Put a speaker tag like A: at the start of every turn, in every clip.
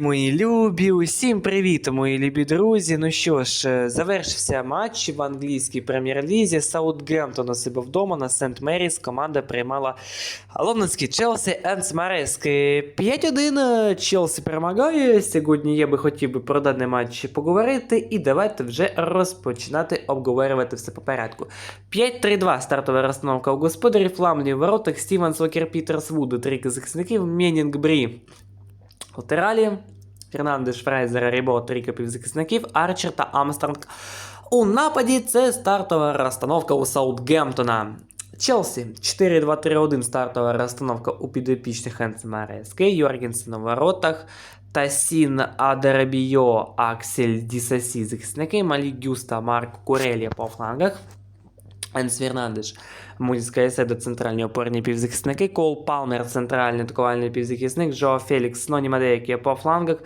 A: Мої любі, усім привіт, мої любі друзі. Ну що ж, е, завершився матч в англійській прем'єр-лізі. Саутгемптон у себе вдома на Сент Меріс. Команда приймала лондонський Челсі Енсмареск. 5-1 е, Челсі перемагає. Сьогодні я би хотів би про даний матч поговорити. І давайте вже розпочинати обговорювати все по порядку. 5-3-2 стартова розстановка у господарів. Ламлі в воротах, Стівенс, Локер, Пітерс, Вуд, трійка захисників, Менінг, Брі. Латералі, Фернандеш, Фрейзер, Рібо, трійка півзахисників, Арчер та Амстронг. У нападі це стартова розстановка у Саутгемптона. Челсі 4-2-3-1 стартова розстановка у підопічних Хенсема РСК, Йоргенсен у воротах, Тасін Адерабійо, Аксель Дісасі захисники, Малі Гюста, Марк Курелія по флангах. Енс Фернандеш, Мудіс Кайседо, центральні опорні півзахисники, Кол Палмер, центральний атакувальний півзахисник, Джо Фелікс, Ноні Мадеякі по флангах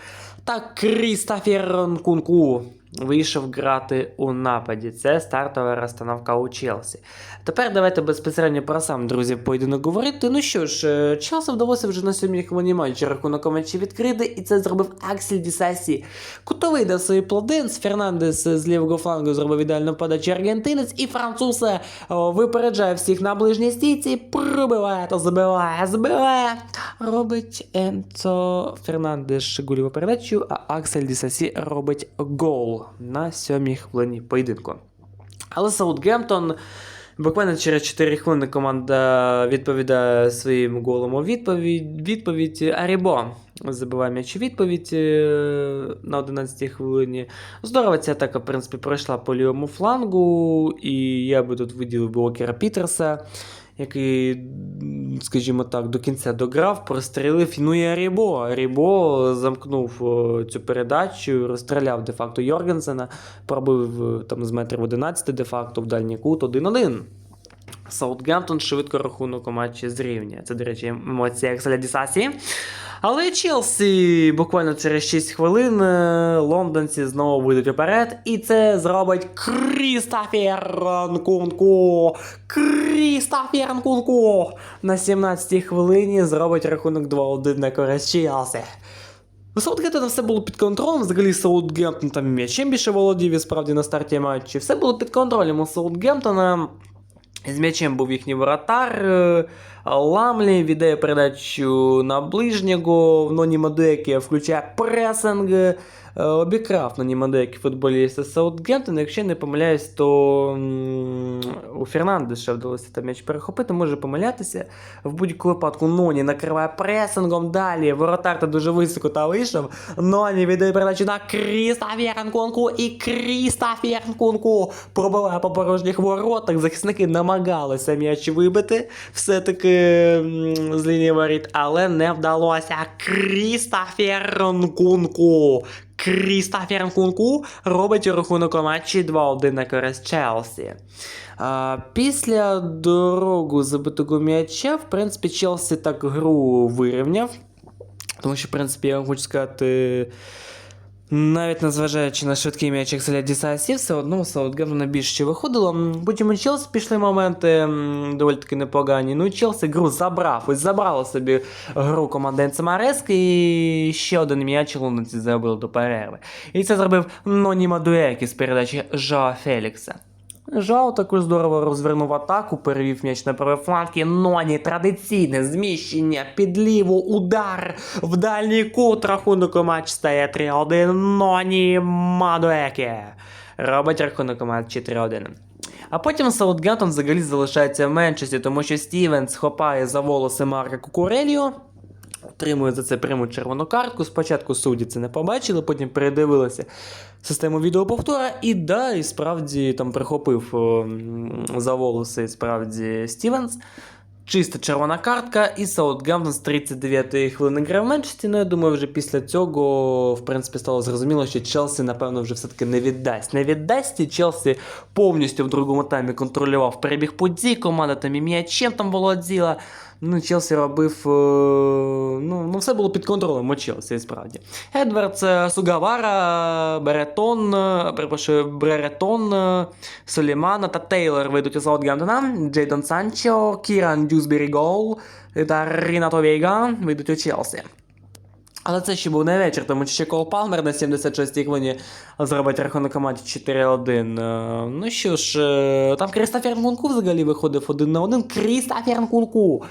A: та Крістофер Нкунку вийшов грати у нападі. Це стартова розстановка у Челсі. Тепер давайте безпосередньо про сам, друзі, поєдинок говорити. Ну що ж, е, Челсі вдалося вже на сьомій хвилині матчі рахунок матчі відкрити, і це зробив Аксель Дісасі. Кутовий дав свої плоди, Фернандес з лівого флангу зробив ідеальну подачу аргентинець, і француз е, випереджає всіх на ближній стійці, пробиває та забиває, забиває. Робить Енцо Фернандеш гольову передачу, а Аксель Дісасі робить гол на сьомій хвилині поєдинку. Але Саутгемптон буквально через 4 хвилини команда відповідає своїм голом у відповідь. Відповідь Арібо забиває м'яч у відповідь е, на 11-й хвилині. Здорово, ця атака, в принципі, пройшла по лівому флангу, і я би тут виділив Блокера Пітерса. Який, скажімо так, до кінця дограв, прострілив. Ну і Арібо. Арібо замкнув цю передачу, розстріляв де-факто Йоргенсена, пробив е, там з метрів 11 де-факто в дальній кут 1-1. Саутгемптон швидко рахунок у матчі зрівнює. Це, до речі, емоція Екселя. Але Челсі буквально через 6 хвилин е, лондонці знову вийдуть уперед, і це зробить Крістофер Нкунку. Крістофер Нкунку на 17-й хвилині зробить рахунок 2-1 на користь Челсі. У Саутгемптона все було під контролем. Взагалі Саутгемптон там м'ячем більше володів і справді на старті матчі. Все було під контролем у Саутгемптона. З м'ячем був їхній воротар. е, Ламлі віддає передачу на ближнього. В Ноні Мадуекі включає пресинг. Е, Обікрав Ноні Мадуекі футболіста Саутгемптона. Якщо я не помиляюсь, то у Фернандеша вдалося там м'яч перехопити, може помилятися. В будь-якому випадку Ноні накриває пресингом. Далі воротар та дуже високо та вийшов. Ноні віддає передачу на Крістафєрнкунку і Крістофер Нкунку пробиває по порожніх воротах. Захисники намагалися м'яч вибити все-таки з лінії воріт, але не вдалося. Крістофер Нкунку. Крістофер Нкунку робить рахунок у матчі 2-1 на користь Челсі. А, після дорогу забитого м'яча, в принципі, Челсі так гру вирівняв. Тому що, в принципі, я вам хочу сказати. Навіть незважаючи на швидкий м'яч Екселя Дісасі, все одно у Саутгемптона більше виходило. Потім у Челсі пішли моменти доволі таки непогані. Ну Челсі гру забрав. Ось забрало собі гру команди Енцемареск і ще один м'яч лунниці забив до перерви. І це зробив Ноні Мадуекі з передачі Жоа Фелікса. Жао також здорово розвернув атаку, перевів м'яч на правий фланг і Ноні традиційне зміщення під ліву, удар в дальній кут, рахунок матч стає 3-1, Ноні Мадуеке. Робить рахунок у матчі 3-1. А потім Саутгемптон взагалі залишається в меншості, тому що Стівенс хопає за волоси Марка Кукуреліо, отримує за це пряму червону картку. Спочатку судді це не побачили, потім передивилися систему відеоповтора, і да, і справді там прихопив м, за волоси справді Стівенс. Чиста червона картка, і Саутгемптон з 39-ї хвилини грав меншості. Ну, я думаю, вже після цього, в принципі, стало зрозуміло, що Челсі, напевно, вже все-таки не віддасть. Не віддасть, і Челсі повністю в другому таймі контролював перебіг подій, команда там і м'ячем там володіла. Ну, Челсі робив. е, Ну, ну, все було під контролем у Челсі, справді. Едвардс, е, Сугавара, Беретон, е, перепрошую, Бреретон, Солімана та Тейлор вийдуть у Саутгемптона. Джейдон Санчо, Кіран Дюсбері Гол та Рінато Вейга вийдуть у Челсі. Але це ще був не вечір, тому що ще Кол Палмер на 76-й хвилині зробить рахунок команді 4-1. Е, Ну що ж, е, там Крістофер Нкунку взагалі виходив один на один. Крістофер Нкунку.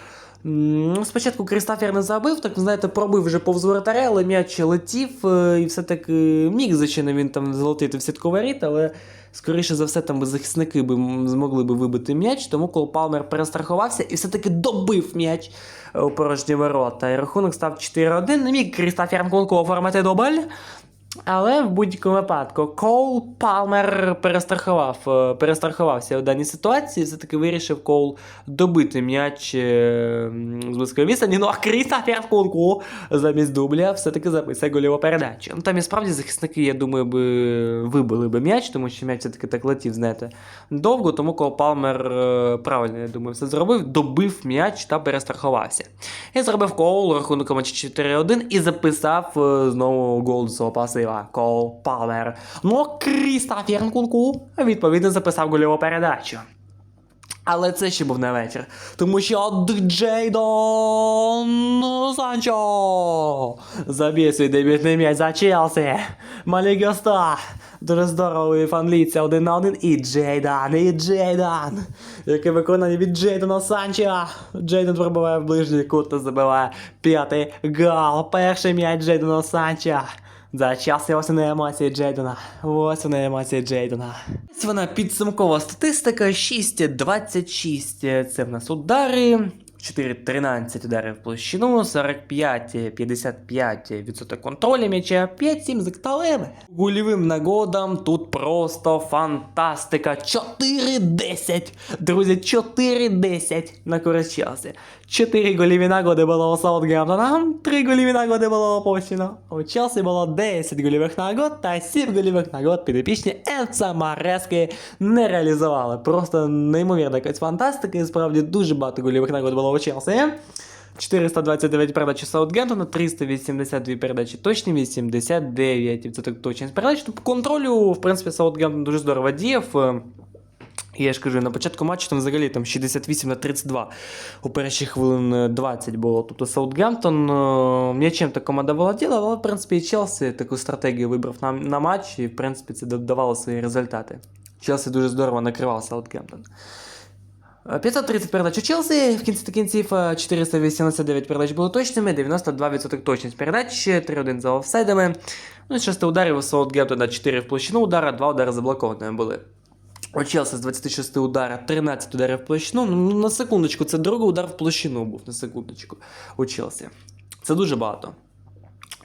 A: Спочатку Крістофер не забив, так знаєте, пробив вже повз воротаря, але м'яч летів, е, і все-таки міг, звичайно, він там залетити в сітковий але скоріше за все там захисники би змогли би вибити м'яч, тому Кол Палмер перестрахувався і все-таки добив м'яч е, у порожні ворота. І рахунок став 4-1. Не міг Крістофер Нкунку оформити дубль. Але в будь-якому випадку Коул Палмер перестрахував, е, перестрахувався у даній ситуації. Все-таки вирішив Коул добити м'яч е, з близької відстані. Ну а Крістофер Нкунку замість дубля все-таки записує гольову передачу. Ну там і справді захисники, я думаю, би вибили би м'яч, тому що м'яч все-таки так летів, знаєте, довго, тому Коул Палмер е, правильно, я думаю, все зробив, добив м'яч та перестрахувався. І зробив Коул рахунком 4-1 і записав знову гол з свого пасива. Кол Палмер. Ну, Крістофер Нкунку відповідно записав гольову передачу. Але це ще був не вечір. Тому що Джейдон Санчо заб'є свій дебютний м'яч за Челсі. Малі Госта. Дуже здоровий фанліця один на один. І Джейдан, і Джейдан. Яке виконання від Джейдона Санчо. Джейден пробиває в ближній кут та забиває п'ятий гол. Перший м'яч Джейдона Санчо. За час ось вони емоції Джейдена. Ось вони емоції Джейдена. Ось вона підсумкова статистика 6-26. Це в нас удари. 4-13 ударів в площину, 45-55% контролю м'яча, 5-7 з акталеми. Гульовим нагодам тут просто фантастика. 4-10. Друзі, 4-10 на користь Челсі. 4 голіві нагоди було у Саутгемптона, 3 голіві нагоди було опущено. У Челсі було 10 голівих нагод та 7 голівих нагод підопічні Енца Марески не реалізували. Просто неймовірна якась фантастика, і справді дуже багато голівих нагод було у Челсі. 429 передач у Саутгемптона, 382 передачі точні, 89% точність передач. Тобто контролю, в принципі, Саутгемптон дуже здорово діяв. Е, я ж кажу, на початку матчу там взагалі там 68 на 32 у перші хвилин 20 було. Тобто Саутгемптон е, м'ячем та команда володіла, але в принципі і Челсі таку стратегію вибрав на, на матч, і в принципі це давало свої результати. Челсі дуже здорово накривав Саутгемптон. Е, 530 передач у Челсі, в кінці та кінців е, 489 передач було точними, 92% точність передач, 3-1 за офсайдами. Ну і 6 ударів у Саутгемптона 4 в площину удара, 2 удари заблокованими були. У Челсі з 26 удара 13 ударів в площину. Ну, на секундочку, це другий удар в площину був, на секундочку, у Челсі. Це дуже багато.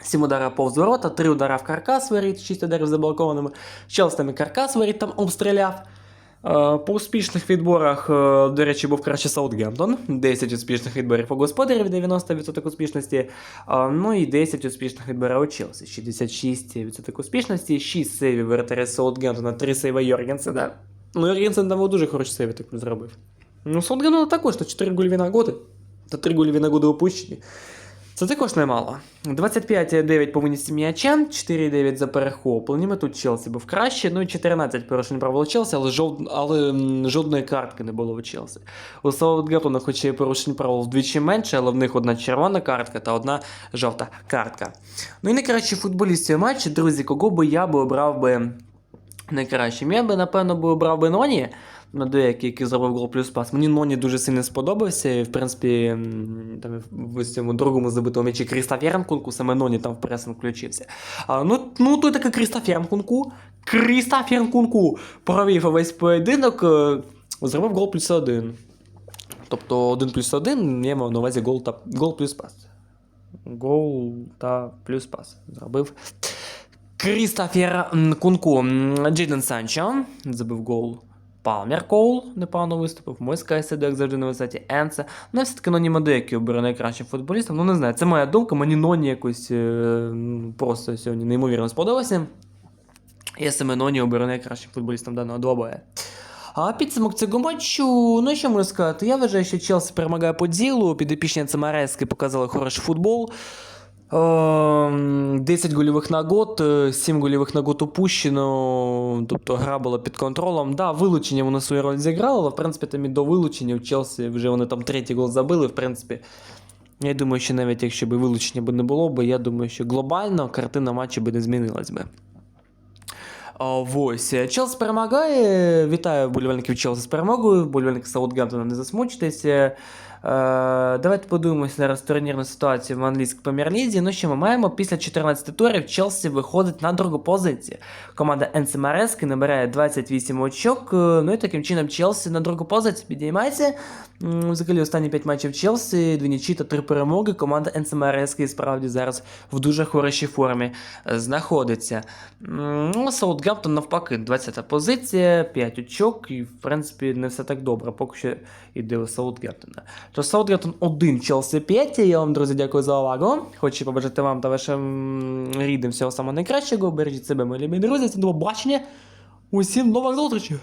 A: 7 ударів повз ворота, 3 удара в каркас воріт, 6 ударів заблокованими. Челсі там і каркас воріт там обстріляв. Е, По успішних відборах, е, до речі, був краще Саутгемптон. 10 успішних відборів у господарів, 90% успішності. Е, Ну і 10 успішних відборів у Челсі, 66% успішності, 6 сейвів воротаря Саутгемптона, 3 сейви Йоргенсена. Ну, Йоргенсен там дуже хороші сейви таку зробив. Ну, Саутгемптона також, то 4 гольові нагоди, та 3 гольові нагоди опущені. Це також немало. 25-9 по виністі м'яча, 4-9 за перехопленнями. Тут Челсі був краще. Ну і 14 порушень правил Челсі, але, жов... але жодної картки не було у Челсі. У Саутгемптона, хоч і порушень правил вдвічі менше, але в них одна червона картка та одна жовта картка. Ну і найкращий футболіст цього матчу, друзі, кого би я би обрав би найкращим. Я би, напевно, би обрав би Ноні. На деякий, який зробив гол плюс пас. Мені Ноні дуже сильно сподобався. І, в принципі, там в цьому другому забитому м'ячі Крістофер Нкунку, саме Ноні там в пресинг включився. А, ну, ну, той такий Крістофер Нкунку. Крістофер Нкунку провів весь поєдинок, е, зробив гол плюс один. Тобто 1 плюс 1, я мав на увазі гол, та, гол плюс пас. Гол та плюс пас. Зробив. Крістофер Нкунку. М, Джейден Санчо забив гол. Палмер Коул непогано виступив. Мойська сиде, як завжди на висоті. Енце. Ну, все-таки Ноні Мадекі обере найкращим футболістом. Ну, не знаю, це моя думка. Мені Ноні якось е, просто сьогодні неймовірно сподобався. Я саме Ноні оберу найкращим футболістом даного двобоя. А підсумок цього матчу, ну що можу сказати, я вважаю, що Челсі перемагає по ділу, підопічні Цимарески показали хороший футбол. Ем, 10 гольових нагод, е, 7 гольових нагод упущено, тобто гра була під контролем. Да, вилучення вони свою роль зіграли, але в принципі там і до вилучення в Челсі вже вони там третій гол забили, в принципі. Я думаю, що навіть якщо б вилучення не було, б, я думаю, що глобально картина матчу би не змінилась би. Ось. Челсі перемагає. Вітаю вболівальників Челсі з перемогою. Вболівальники Саутгемптона не засмучтеся. Е, давайте подивимося зараз турнірну ситуацію в англійській прем'єр-лізі. Ну що ми маємо? Після 14 турів Челсі виходить на другу позицію. Команда Енсі Марески набирає 28 очок. Е, Ну і таким чином Челсі на другу позицію підіймається. Взагалі останні 5 матчів Челсі, дві нічі та три перемоги. Команда Енсі Марески справді зараз в дуже хорошій формі е, знаходиться. Ну, Саутгемптон навпаки, 20 позиція, 5 очок, і в принципі не все так добре, поки що йде у Саутгемптона. То Саутгемптон 1, Челсі 5. Я вам, друзі, дякую за увагу. Хочу побажати вам та вашим рідним всього самого найкращого. Бережіть себе, мої любі друзі. Всім до побачення. Усім нових зустрічей!